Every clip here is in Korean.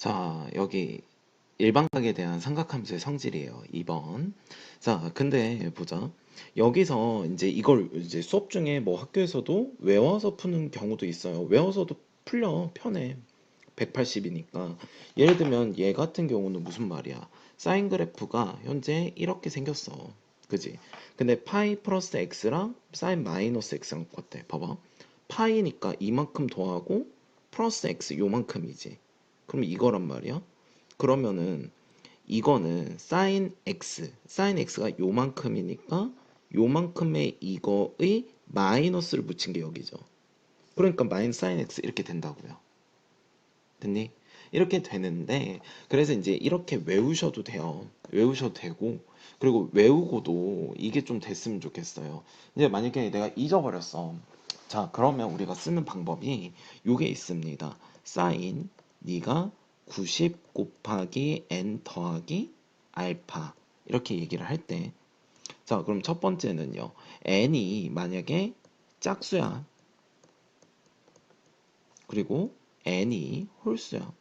자, 여기 일반각에 대한 삼각함수의 성질이에요. 2번. 자, 근데 보자. 여기서 이제 이걸 이제 수업 중에 뭐 학교에서도 외워서 푸는 경우도 있어요. 외워서도 풀려. 편해. 180이니까. 예를 들면 얘 같은 경우는 무슨 말이야? 사인 그래프가 현재 이렇게 생겼어. 그지? 근데 파이 플러스 x랑 사인 마이너스 x랑 똑같아. 봐봐. 파이니까 이만큼 더하고 플러스 x 요만큼이지. 그럼 이거란 말이야. 그러면은 이거는 sin x, sin x가 요만큼이니까 요만큼의 이거의 마이너스를 붙인 게 여기죠. 그러니까 마이너스 sin x 이렇게 된다고요. 됐니? 이렇게 되는데 그래서 이제 이렇게 외우셔도 돼요. 외우셔도 되고 그리고 외우고도 이게 좀 됐으면 좋겠어요. 이제 만약에 내가 잊어버렸어. 자, 그러면 우리가 쓰는 방법이 요게 있습니다. sin 네가 90 곱하기 n 더하기 알파 이렇게 얘기를 할 때 자, 그럼 첫 번째는요. n이 만약에 짝수야. 그리고 n이 홀수야.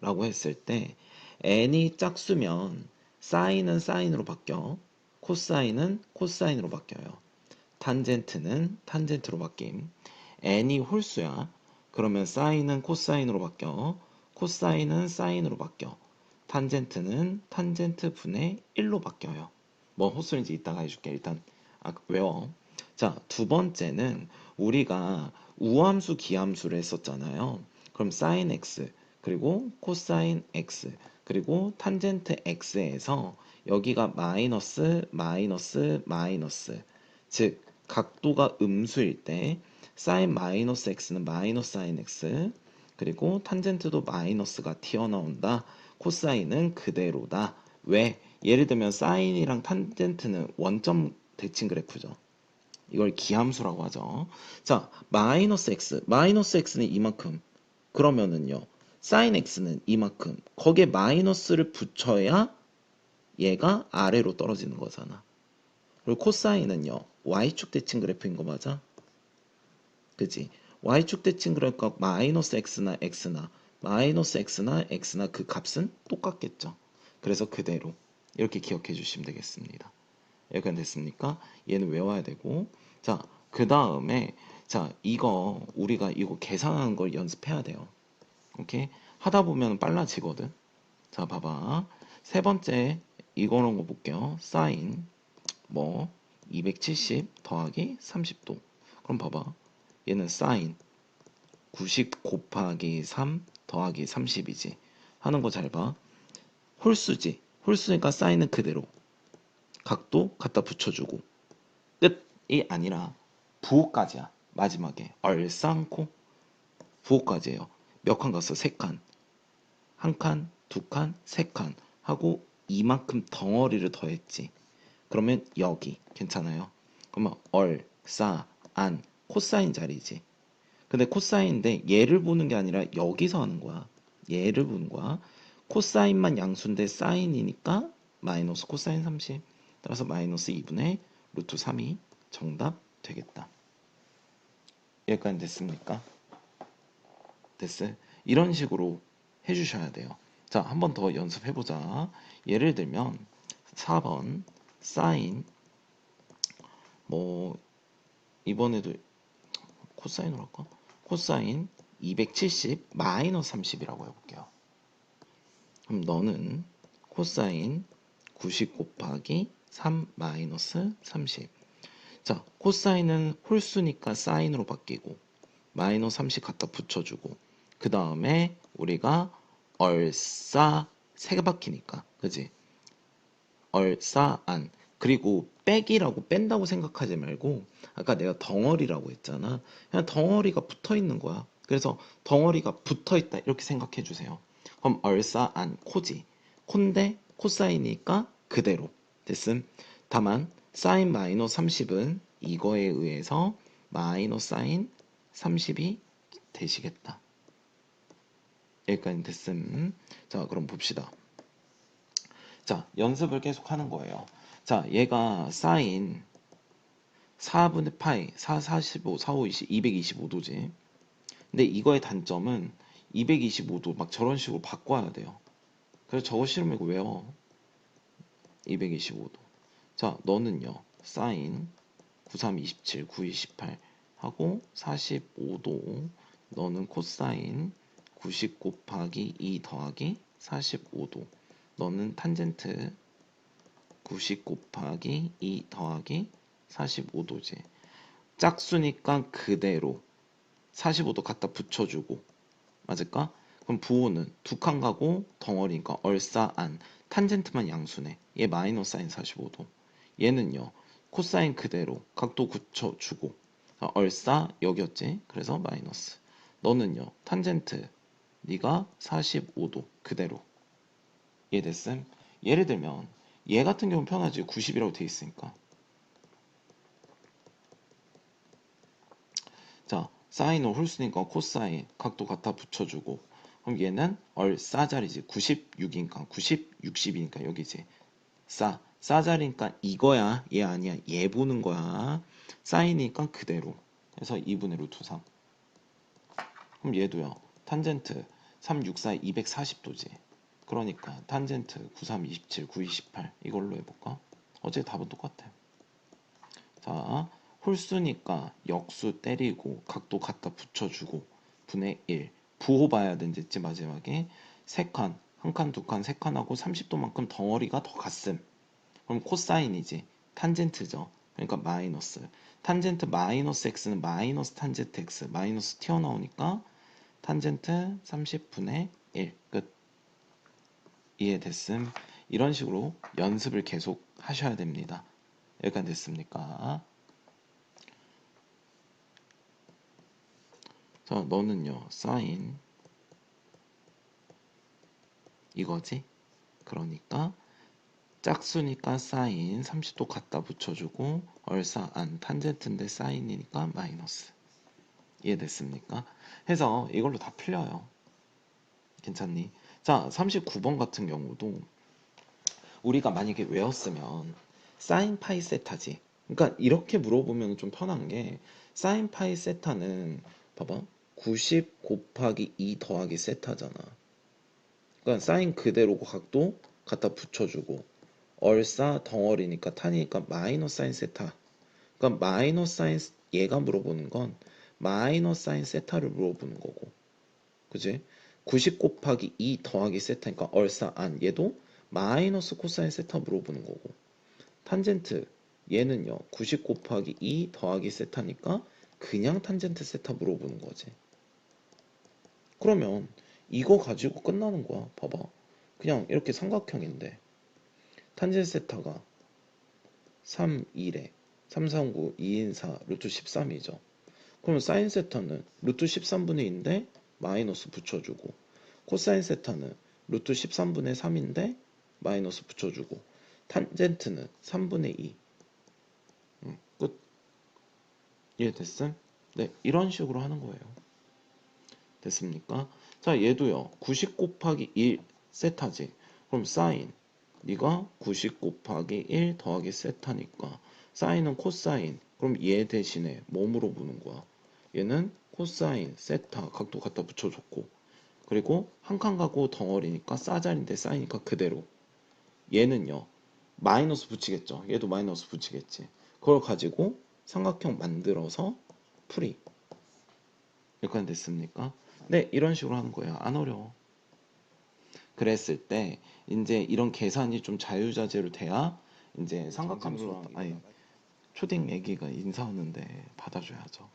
라고 했을 때 n이 짝수면 사인은 사인으로 바뀌어. 코사인은 코사인으로 바뀌어요. 탄젠트는 탄젠트로 바뀜. n이 홀수야. 그러면 사인은 코사인으로 바뀌어. 코사인은 사인으로 바뀌어. 탄젠트는 탄젠트 분의 1로 바뀌어요. 뭐 헛소리인지 이따가 해줄게. 일단 아, 외워. 자, 두 번째는 우리가 우함수 기함수를 했었잖아요. 그럼 sin x 그리고 코사인 x 그리고 탄젠트 x에서 여기가 마이너스 마이너스 마이너스 즉 각도가 음수일 때 사인 마이너스 x는 마이너스 사인 x 그리고 탄젠트도 마이너스가 튀어나온다. 코사인은 그대로다. 왜? 예를 들면 사인이랑 탄젠트는 원점 대칭 그래프죠. 이걸 기함수라고 하죠. 자, 마이너스 x. 마이너스 x는 이만큼. 그러면은요. 사인 x는 이만큼. 거기에 마이너스를 붙여야 얘가 아래로 떨어지는 거잖아. 그리고 코사인은요. y축 대칭 그래프인 거 맞아? 그지? y축 대칭 그러니까 마이너스 x나 x나 마이너스 x나 x나 그 값은 똑같겠죠. 그래서 그대로 이렇게 기억해 주시면 되겠습니다. 여기까지 됐습니까? 얘는 외워야 되고 자, 그 다음에 자, 이거 우리가 이거 계산하는 걸 연습해야 돼요. 오케이? 하다 보면 빨라지거든. 자, 봐봐. 세 번째 이거는 거 볼게요. 사인 뭐 270 더하기 30도. 그럼 봐봐. 얘는 사인 90 곱하기 3 더하기 30이지. 하는 거 잘 봐. 홀수지. 홀수니까 사인은 그대로. 각도 갖다 붙여주고. 끝이 아니라 부호까지야. 마지막에. 얼쌍코. 부호까지예요. 몇 칸 갔어? 세 칸. 한 칸, 두 칸, 세 칸. 하고 이만큼 덩어리를 더했지. 그러면 여기. 괜찮아요? 그러면 얼, 싸, 안. 코사인 자리지. 근데 코사인인데 얘를 보는 게 아니라 여기서 하는 거야. 얘를 보는 거야. 코사인만 양수인데 사인이니까 마이너스 코사인 30. 따라서 마이너스 2분의 루트 3이 정답 되겠다. 여기까지 됐습니까? 됐어요? 이런 식으로 해주셔야 돼요. 자, 한 번 더 연습해보자. 예를 들면 4번 사인 뭐 이번에도 코사인으로 할까? 코사인 270 마이너스 30이라고 해볼게요. 그럼 너는 코사인 90 곱하기 3 마이너스 30. 자, 코사인은 홀수니까 사인으로 바뀌고 마이너스 30 갖다 붙여주고 그 다음에 우리가 얼싸 세 바퀴니까 그지? 얼싸 안 그리고 빼기라고 뺀다고 생각하지 말고 아까 내가 덩어리라고 했잖아. 그냥 덩어리가 붙어 있는 거야. 그래서 덩어리가 붙어 있다 이렇게 생각해 주세요. 그럼 얼싸 안 코지. 콘데 코사인이니까 그대로 됐음. 다만 사인 마이너스 30은 이거에 의해서 마이너스 사인 30이 되시겠다. 여기까지 됐음. 자, 그럼 봅시다. 자, 연습을 계속 하는 거예요. 자, 얘가 사인 4분의 파이 4, 45, 4, 5, 20, 225도지. 근데 이거의 단점은 225도 막 저런 식으로 바꿔야 돼요. 그래서 저거 싫으면 이거 외워. 225도. 자, 너는요. 사인 93, 27, 9, 28 하고 45도. 너는 코사인 90 곱하기 2 더하기 45도. 너는 탄젠트 90 곱하기 2 더하기 45도지. 짝수니까 그대로 45도 갖다 붙여주고 맞을까? 그럼 부호는 두 칸 가고 덩어리니까 얼싸안 탄젠트만 양수네. 얘 마이너스 사인 45도. 얘는요 코사인 그대로 각도 붙여주고 아, 얼싸 여기였지. 그래서 마이너스. 너는요 탄젠트 네가 45도 그대로 이해됐음? 예를 들면 얘 같은 경우는 편하지. 90이라고 돼 있으니까. 자 사인을 홀수니까 코사인 각도 갖다 붙여주고. 그럼 얘는 얼 싸자리지. 96이니까. 90, 60이니까 여기지 싸 싸자리니까 이거야. 얘 아니야. 얘 보는 거야. 사인이니까 그대로. 그래서 2분의 루트 3 그럼 얘도요. 탄젠트 3, 6, 4, 240도지 그러니까 탄젠트 93, 27, 9, 28 이걸로 해볼까? 어제 답은 똑같아. 자, 홀수니까 역수 때리고 각도 갖다 붙여주고 분의 1 부호 봐야 되겠지 마지막에 세 칸, 한 칸, 두 칸, 세 칸하고 30도만큼 덩어리가 더 갔음. 그럼 코사인이지. 탄젠트죠. 그러니까 마이너스. 탄젠트 마이너스 x는 마이너스 탄젠트 x 마이너스 튀어나오니까 탄젠트 30분의 1 끝. 이해됐음? 이런 식으로 연습을 계속 하셔야 됩니다. 여기까지 됐습니까? 자, 너는요, 사인 이거지? 그러니까 짝수니까 사인 30도 갖다 붙여주고 얼싸 안 탄젠트인데 사인이니까 마이너스 이해됐습니까? 해서 이걸로 다 풀려요. 괜찮니? 자, 39번 같은 경우도 우리가 만약에 외웠으면 사인 파이 세타지. 그러니까 이렇게 물어보면 좀 편한 게 사인 파이 세타는 봐봐. 90 곱하기 2 더하기 세타잖아. 그러니까 사인 그대로고 각도 갖다 붙여주고 얼싸 덩어리니까 탄이니까 마이너스 사인 세타. 그러니까 마이너스 사인 얘가 물어보는 건 마이너스 사인 세타를 물어보는 거고. 그지? 90 곱하기 2 더하기 세타니까 얼싸 안. 얘도 마이너스 코사인 세타 물어보는 거고. 탄젠트. 얘는요 90 곱하기 2 더하기 세타니까 그냥 탄젠트 세타 물어보는 거지. 그러면 이거 가지고 끝나는 거야. 봐봐. 그냥 이렇게 삼각형인데. 탄젠트 세타가 3, 1에 3, 3, 9, 2인 4, 루트 13이죠. 그러면 사인 세타는 루트 13분의 2인데 마이너스 붙여주고 코사인 세타는 루트 13분의 3인데 마이너스 붙여주고 탄젠트는 3분의 2 음, 끝. 이해됐음? 네 이런 식으로 하는 거예요. 됐습니까? 자 얘도요. 90 곱하기 1 세타지. 그럼 사인. 네가 90 곱하기 1 더하기 세타니까 사인은 코사인. 그럼 얘 대신에 뭐 물어보는 거야 얘는 코사인 세타 각도 갖다 붙여줬고 그리고 한 칸 가고 덩어리니까 싸자리인데 쌓이니까 그대로. 얘는요 마이너스 붙이겠죠. 얘도 마이너스 붙이겠지. 그걸 가지고 삼각형 만들어서 풀이. 여기까지 됐습니까? 네 이런 식으로 하는 거예요. 안 어려워. 그랬을 때 이제 이런 계산이 좀 자유자재로 돼야 이제 삼각함수랑 아니 초딩 애기가 인사 오는데 받아줘야죠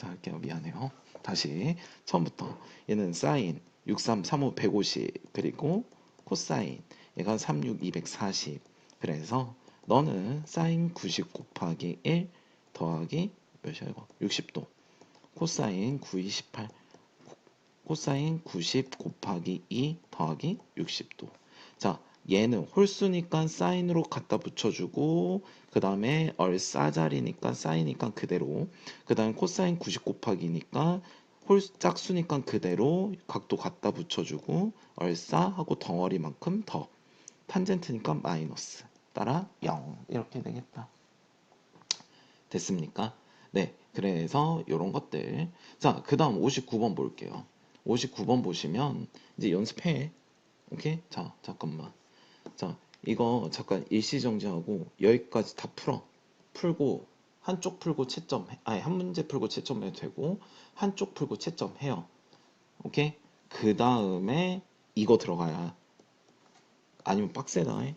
자 할게요. 미안해요. 다시. 처음부터. 얘는 사인. 63 35 150 그리고 코사인. 얘가 36 240 그래서 너는 사인 90 곱하기 1 더하기 몇이야 이거? 60도. 코사인 9 28 코사인 90 곱하기 2 더하기 60도. 자 얘는 홀수니까 사인으로 갖다 붙여주고 그 다음에 얼 싸자리니까 사이니까 그대로 그 다음에 코사인 90 곱하기니까 홀 짝수니까 그대로 각도 갖다 붙여주고 얼싸 하고 덩어리만큼 더 탄젠트니까 마이너스 따라 0 이렇게 되겠다 됐습니까? 네 그래서 이런 것들 자그 다음 59번 볼게요 59번 보시면 이제 연습해. 오케이? 자, 잠깐만. 자, 이거 잠깐 일시 정지하고 여기까지 다 풀어. 풀고 한쪽 풀고 채점, 해- 아니 한 문제 풀고 채점해도 되고 한쪽 풀고 채점해요. 오케이? 그 다음에 이거 들어가야 아니면 빡세다. 해.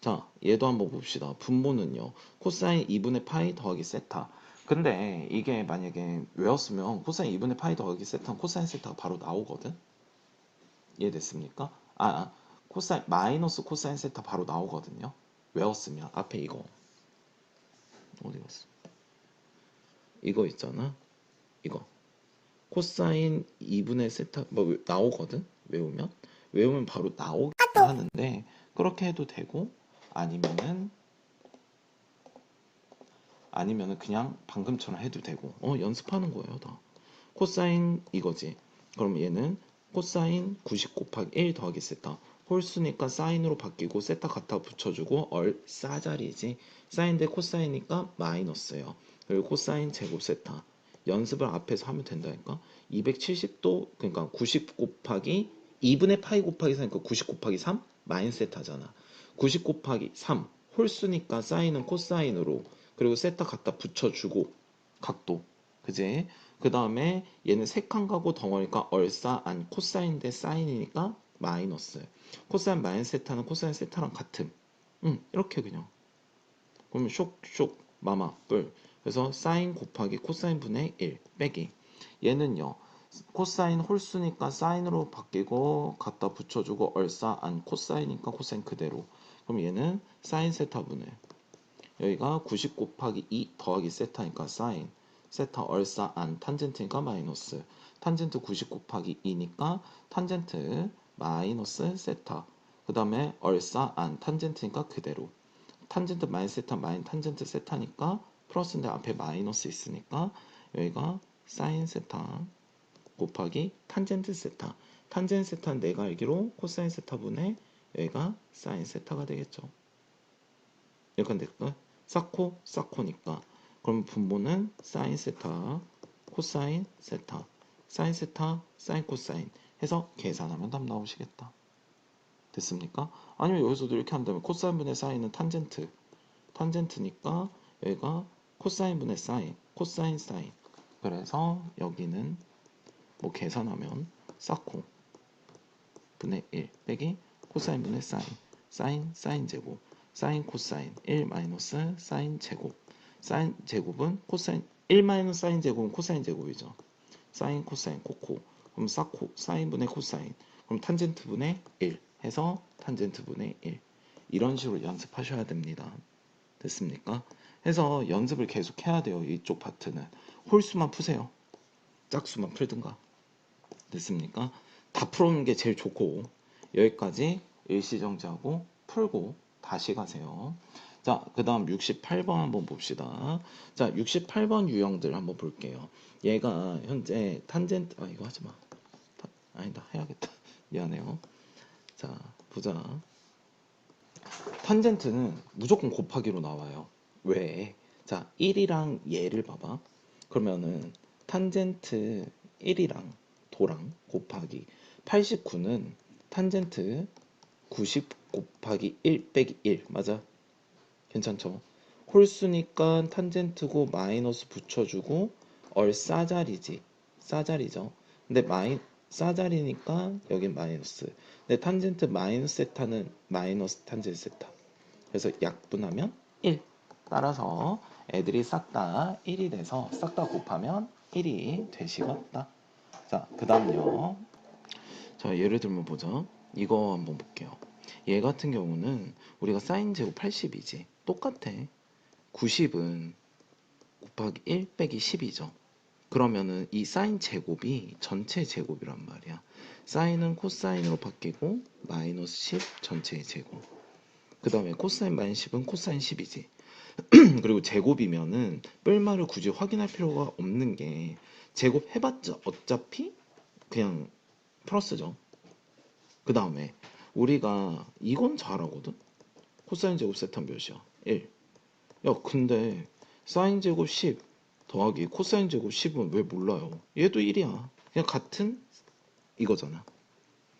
자, 얘도 한번 봅시다. 분모는요. 코사인 2분의 파이 더하기 세타. 근데 이게 만약에 외웠으면 코사인 2분의 파이 더하기 세타는 코사인 세타가 바로 나오거든. 이해됐습니까? 아, 아, 코사인 마이너스 코사인 세타 바로 나오거든요. 외웠으면 앞에 이거 어디 갔어? 이거 있잖아. 이거 코사인 2분의 세타 뭐 외- 나오거든. 외우면 외우면 바로 나오긴 하는데 그렇게 해도 되고 아니면은 아니면은 그냥 방금처럼 해도 되고 어 연습하는 거예요 다 코사인 이거지 그럼 얘는 코사인 90 곱하기 1 더하기 세타 홀수니까 사인으로 바뀌고 세타 갖다 붙여주고 얼 싸자리지. 사인 대 코사인이니까 마이너스예요. 그리고 코사인 제곱 세타. 연습을 앞에서 하면 된다니까? 270도 그러니까 90 곱하기 2분의 파이 곱하기 3이니까 90 곱하기 3 마이너스 세타잖아. 90 곱하기 3 홀수니까 사인은 코사인으로. 그리고 세타 갖다 붙여주고 각도. 그제 그 다음에 얘는 세칸 가고 덩어리니까 얼싸 안 코사인 대 사인이니까 마이너스. 코사인 마이너스 세타는 코사인 세타랑 같음. 응 이렇게 그냥. 그러면 쇽쇽 마마 뿔. 그래서 사인 곱하기 코사인 분의 1 빼기. 얘는요 코사인 홀수니까 사인으로 바뀌고 갖다 붙여주고 얼싸 안 코사인이니까 코사인 그대로. 그럼 얘는 사인 세타 분의. 여기가 90 곱하기 2 더하기 세타니까 사인. 세타 얼싸 안 탄젠트니까 마이너스. 탄젠트 90 곱하기 2니까 탄젠트 마이너스 세타. 그 다음에 얼싸 안 탄젠트니까 그대로. 탄젠트 마이너스 세타 마이너스 탄젠트 세타니까 플러스인데 앞에 마이너스 있으니까 여기가 사인 세타 곱하기 탄젠트 세타. 탄젠트 세타는 내가 알기로 코사인 세타분의 여기가 사인 세타가 되겠죠. 여기가 될까? 사코 사코니까. 그럼 분모는 사인 세타 코사인 세타. 사인 세타 사인 코사인 해서 계산하면 답 나오시겠다. 됐습니까? 아니면 여기서도 이렇게 한다면 코사인 분의 사인은 탄젠트. 탄젠트니까 여기가 코사인 분의 사인 코사인 사인. 그래서 여기는 뭐 계산하면 사코 분의 1 빼기 코사인 분의 사인 사인 사인 제곱 사인 코사인 1 마이너스 사인 제곱. 사인 제곱은 코사인 1 마이너스 사인 제곱은 코사인 제곱이죠. 사인 코사인 코코 그럼 사 코 사인 분의 코사인 그럼 탄젠트 분의 1 해서 탄젠트 분의 1 이런 식으로 연습하셔야 됩니다 됐습니까? 해서 연습을 계속 해야 돼요 이쪽 파트는 홀수만 푸세요 짝수만 풀든가 됐습니까? 다 풀어놓는 게 제일 좋고 여기까지 일시정지하고 풀고 다시 가세요. 자, 그 다음 68번 한번 봅시다. 자, 68번 유형들 한번 볼게요. 얘가 현재 탄젠트, 아, 이거 하지 마. 타- 아니다, 해야겠다. 미안해요. 자, 보자. 탄젠트는 무조건 곱하기로 나와요. 왜? 자, 1이랑 얘를 봐봐. 그러면은 탄젠트 1이랑 도랑 곱하기 89는 탄젠트 90 곱하기 1 빼기 1 맞아? 괜찮죠? 홀수니까 탄젠트고 마이너스 붙여주고 얼 싸자리지 싸자리죠 근데 마이 싸자리니까 여긴 마이너스. 근데 탄젠트 마이너스 세타는 마이너스 탄젠트 세타. 그래서 약분하면 1 따라서 애들이 싹 다 1이 돼서 싹 다 곱하면 1이 되시겠다. 자 그 다음요. 자 예를 들면 보자 이거 한번 볼게요. 얘 같은 경우는 우리가 사인 제곱 80이지. 똑같아. 90은 곱하기 1 빼기 10이죠 그러면은 이 사인 제곱이 전체 제곱이란 말이야. 사인은 코사인으로 바뀌고 마이너스 10 전체의 제곱. 그 다음에 코사인 마이너스 10은 코사인 10이지. 그리고 제곱이면은 뿔말을 굳이 확인할 필요가 없는 게 제곱 해봤자 어차피 그냥 플러스죠. 그 다음에 우리가 이건 잘하거든. 코사인 제곱 세탄 몇이야? 1 야 근데 사인 제곱 10 더하기 코사인 제곱 10은 왜 몰라요 얘도 1이야 그냥 같은 이거잖아.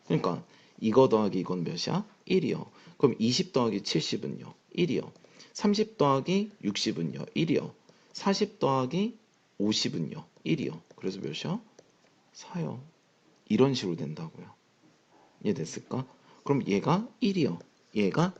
그러니까 이거 더하기 이건 몇이야? 1이요. 그럼 20 더하기 70은요? 1이요. 30 더하기 60은요? 1이요. 40 더하기 50은요? 1이요. 그래서 몇이요? 4요. 이런 식으로 된다고요. 이해됐을까? 그럼 얘가 1이요. 얘가